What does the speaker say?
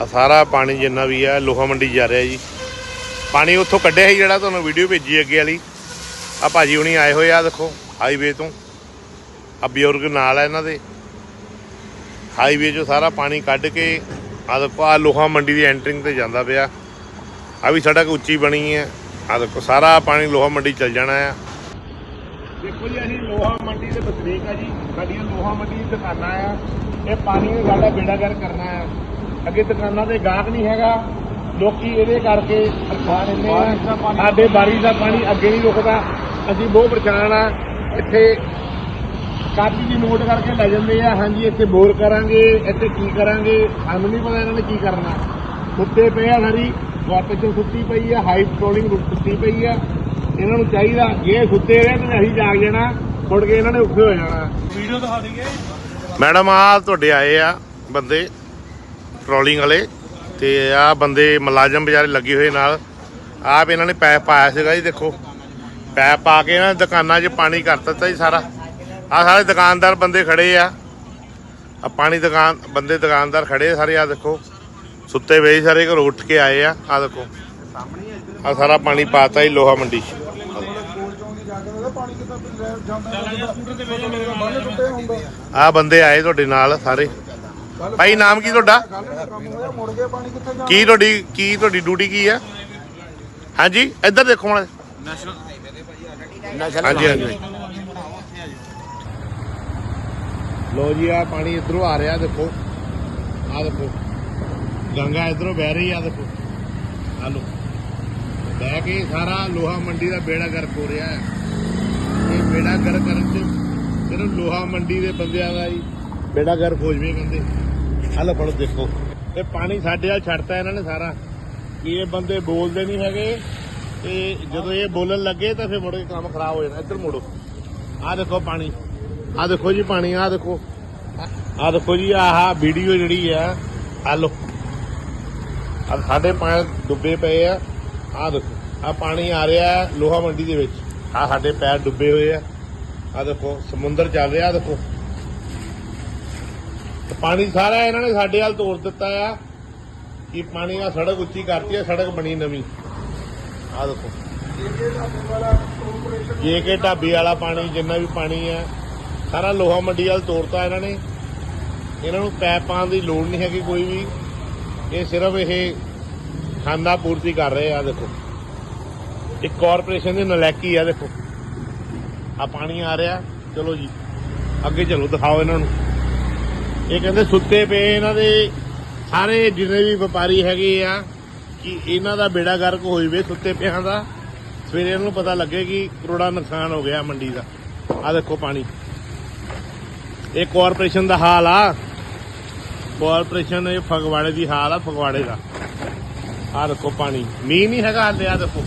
ਆ ਸਾਰਾ ਪਾਣੀ ਜਿੰਨਾ ਵੀ ਆ, ਲੋਹਾ ਮੰਡੀ ਜਾ ਰਿਹਾ ਜੀ। ਪਾਣੀ ਉੱਥੋਂ ਕੱਢਿਆ ਸੀ ਜਿਹੜਾ ਤੁਹਾਨੂੰ ਵੀਡੀਓ ਭੇਜੀ ਅੱਗੇ ਵਾਲੀ। ਆ ਭਾਜੀ ਹੁਣੀ ਆਏ ਹੋਏ ਆ ਦੇਖੋ ਹਾਈਵੇ ਤੋਂ। ਆ ਬਜ਼ੁਰਗ ਨਾਲ ਆ ਇਹਨਾਂ ਦੇ। ਹਾਈਵੇ 'ਚੋਂ ਸਾਰਾ ਪਾਣੀ ਕੱਢ ਕੇ ਆ ਦੇਖੋ ਆ ਲੋਹਾ ਮੰਡੀ ਦੀ ਐਂਟਰਿੰਗ ਤੇ ਜਾਂਦਾ ਪਿਆ। ਆ ਵੀ ਸੜਕ ਉੱਚੀ ਬਣੀ ਹੈ। ਆ ਦੇਖੋ, ਸਾਰਾ ਪਾਣੀ ਲੋਹਾ ਮੰਡੀ ਚੱਲ ਜਾਣਾ ਆ। ਦੇਖੋ ਜੀ, ਅਸੀਂ ਲੋਹਾ ਮੰਡੀ ਦੇ ਬਸਨੀਕ ਆ ਜੀ। ਸਾਡੀਆਂ ਲੋਹਾ ਮੰਡੀ ਦੀ ਦੁਕਾਨਾਂ ਆ। ਇਹ ਪਾਣੀ ਨੇ ਸਾਡਾ ਬੇੜਾ ਗਰ ਕਰਨਾ ਆ। ਅੱਗੇ ਦੁਕਾਨਾਂ ਤੇ ਗਾਹਕ ਨਹੀਂ ਹੈਗਾ। ਲੋਕੀ ਇਹਦੇ ਕਰਕੇ ਪਰੇਸ਼ਾਨ ਹੁੰਦੇ ਆ। ਸਾਡੇ ਬਾਰਿਸ਼ ਦਾ ਪਾਣੀ ਅੱਗੇ ਨਹੀਂ ਰੁਕਦਾ। ਅਸੀਂ ਬਹੁਤ ਪਰੇਸ਼ਾਨ ਆ। ਇੱਥੇ ਕਾਪੀ ਦੀ ਨੋਟ ਕਰਕੇ ਲੈ ਜਾਂਦੇ ਆ। ਹਾਂਜੀ ਇੱਥੇ ਬੋਰ ਕਰਾਂਗੇ ਇੱਥੇ ਕੀ ਕਰਾਂਗੇ? ਸਾਨੂੰ ਨਹੀਂ ਪਤਾ ਇਹਨਾਂ ਨੇ ਕੀ ਕਰਨਾ। ਸੁੱਤੇ ਪਏ ਆ ਸਾਰੀ। ਵਾਟਰ ਚ ਸੁੱਤੀ ਪਈ ਆ ਹਾਈ ਪੈਟਰੋਲਿੰਗ ਸੁੱਤੀ ਪਈ ਆ। ਇਹਨਾਂ ਨੂੰ ਚਾਹੀਦਾ ਜੇ ਇਹ ਸੁੱਤੇ ਰਹੇ ਤਾਂ ਅਸੀਂ ਜਾਗ ਜਾਣਾ। ਮੁੜ ਕੇ ਇਹਨਾਂ ਨੇ ਉੱਠੇ ਹੋ ਜਾਣਾ। ਵੀਡੀਓ ਦਿਖਾ ਦਈਏ। ਮੈਡਮ ਆ ਤੁਹਾਡੇ ਆਏ ਆ ਬੰਦੇ। ਪੈਟਰੋਲਿੰਗ ਵਾਲੇ ਤੇ ਆ ਬੰਦੇ ਮੁਲਾਜ਼ਮ ਵਿਚਾਰੇ ਲੱਗੇ ਹੋਏ ਨਾਲ। ਆਪ ਇਹਨਾਂ ਨੇ ਪੈਪ ਪਾਇਆ ਸੀਗਾ ਜੀ, ਦੇਖੋ। ਪੈਪ ਪਾ ਕੇ ਇਹਨਾਂ ਨੇ ਦੁਕਾਨਾਂ 'ਚ ਪਾਣੀ ਕਰ ਦਿੱਤਾ ਜੀ ਸਾਰਾ। ਆ ਸਾਰੇ ਦੁਕਾਨਦਾਰ ਬੰਦੇ ਖੜੇ ਆ। ਆ ਪਾਣੀ ਦੁਕਾਨ, ਬੰਦੇ ਦੁਕਾਨਦਾਰ ਖੜੇ ਆ ਸਾਰੇ ਆ ਦੇਖੋ। ਸੁੱਤੇ ਪਏ ਸਾਰੇ, ਘਰੋਂ ਉੱਠ ਕੇ ਆਏ ਆ ਆ ਦੇਖੋ। ਆ ਸਾਰਾ ਪਾਣੀ ਪਾਤਾ ਜੀ, ਲੋਹਾ ਮੰਡੀ 'ਚ। ਆ ਬੰਦੇ ਆਏ ਤੁਹਾਡੇ ਨਾਲ ਸਾਰੇ। ਭਾਈ ਨਾਮ ਕੀ ਤੁਹਾਡਾ? ਕੀ ਤੁਹਾਡੀ ਕੀ ਤੁਹਾਡੀ ਡਿਊਟੀ ਕੀ ਆ ਹਾਂਜੀ ਇੱਧਰ ਦੇਖੋ ਹੁਣ। ਹਾਂਜੀ ਹਾਂਜੀ। ਲੋ ਜੀ ਆ ਪਾਣੀ ਇਧਰੋਂ ਆ ਰਿਹਾ ਦੇਖੋ। ਆ ਦੇਖੋ। ਗੰਗਾ ਇਧਰੋਂ ਵਹਿ ਰਹੀ ਆ ਦੇਖੋ। ਆ ਲੋ ਬਹਿ ਕੇ ਸਾਰਾ ਲੋਹਾ ਮੰਡੀ ਦਾ ਬੇੜਾ ਗਰਕ ਹੋ ਰਿਹਾ ਹੈ। ਇਹ ਬੇੜਾ ਗਰਕ ਕਰਨ ਚ ਸਿਰਫ ਲੋਹਾ ਮੰਡੀ ਦੇ ਬੰਦਿਆਂ ਦਾ ਹੀ ਬੇੜਾ ਗਰਕ ਹੋ ਜਵੇ ਕਹਿੰਦੇ। ਆ ਲੋ ਫੜੋ, ਦੇਖੋ। ਇਹ ਪਾਣੀ ਸਾਡੇ ਨਾਲ ਛੱਡਤਾ ਇਹਨਾਂ ਨੇ ਸਾਰਾ। ਕਿ ਇਹ ਬੰਦੇ ਬੋਲਦੇ ਨਹੀਂ ਹੈਗੇ। ਤੇ ਜਦੋਂ ਇਹ ਬੋਲਣ ਲੱਗੇ ਤਾਂ ਫਿਰ ਮੁੜ ਕੇ ਕੰਮ ਖਰਾਬ ਹੋ ਜਾਣਾ। ਇੱਧਰ ਮੁੜੋ। ਆ ਦੇਖੋ ਪਾਣੀ। ਆ ਦੇਖੋ ਜੀ ਪਾਣੀ ਆ ਦੇਖੋ। ਆ ਦੇਖੋ ਜੀ, ਆਹ ਵੀਡੀਓ ਜਿਹੜੀ ਆ ਆ ਲੋ ਆ ਸਾਡੇ ਪੈਰ ਡੁੱਬੇ ਪਏ ਆ। ਆ ਦੇਖੋ ਆ ਪਾਣੀ ਆ ਰਿਹਾ ਲੋਹਾ ਮੰਡੀ ਦੇ ਵਿੱਚ। ਆ ਸਾਡੇ ਪੈਰ ਡੁੱਬੇ ਹੋਏ ਆ। ਆ ਦੇਖੋ, ਸਮੁੰਦਰ ਚੱਲ ਰਿਹਾ, ਆਹ ਦੇਖੋ। ਪਾਣੀ ਸਾਰਾ ਇਹਨਾਂ ਨੇ ਸਾਡੇ ਵੱਲ ਤੋੜ ਦਿੱਤਾ ਆ ਕਿ ਪਾਣੀ ਆ ਸੜਕ ਉੱਚੀ ਕਰਤੀ ਆ, ਸੜਕ ਬਣੀ ਨਵੀਂ। ਆ ਦੇਖੋ। ਜੇ ਕੇ ਢਾਬੇ ਵਾਲਾ ਪਾਣੀ, ਜਿੰਨਾ ਵੀ ਪਾਣੀ ਆ, ਸਾਰਾ ਲੋਹਾ ਮੰਡੀ ਵੱਲ ਤੋੜਤਾ ਇਹਨਾਂ ਨੇ। ਇਹਨਾਂ ਨੂੰ ਪੈਪ ਪਾਉਣ ਦੀ ਲੋੜ ਨਹੀਂ ਹੈਗੀ ਕੋਈ ਵੀ। ਇਹ ਸਿਰਫ ਇਹ ਖਾਂਦਾ ਪੂਰਤੀ ਕਰ ਰਹੇ ਆ ਦੇਖੋ। ਇੱਕ ਕਾਰਪੋਰੇਸ਼ਨ ਦੀ ਨਲੈਕੀ ਆ, ਦੇਖੋ। ਆ ਪਾਣੀ ਆ ਰਿਹਾ। ਚਲੋ ਜੀ, ਅੱਗੇ ਚਲੋ, ਦਿਖਾਓ ਇਹਨਾਂ ਨੂੰ। ਇਹ ਕਹਿੰਦੇ ਸੁੱਤੇ ਪਏ ਇਹਨਾਂ ਦੇ। ਸਾਰੇ ਜਿੰਨੇ ਵੀ ਵਪਾਰੀ ਹੈਗੇ ਆ, ਕਿ ਇਹਨਾਂ ਦਾ ਬੇੜਾ ਗਰਕ ਹੋਈ ਵੇ ਸੁੱਤੇ ਪਿਆਂ ਦਾ। ਸਵੇਰੇ ਇਹਨਾਂ ਨੂੰ ਪਤਾ ਲੱਗੇ ਕਿ ਕਰੋੜਾ ਨੁਕਸਾਨ ਹੋ ਗਿਆ ਮੰਡੀ ਦਾ। ਆ ਦੇਖੋ ਪਾਣੀ। ਇਹ ਕਾਰਪੋਰੇਸ਼ਨ ਦਾ ਹਾਲ ਆ। ਕਾਰਪੋਰੇਸ਼ਨ ਇਹ ਫਗਵਾੜੇ ਦੀ ਹਾਲ ਆ, ਫਗਵਾੜੇ ਦਾ। ਆ ਦੇਖੋ ਪਾਣੀ। ਮੀਂਹ ਨਹੀਂ ਹੈਗਾ ਹਾਲੇ ਆ ਦੇਖੋ।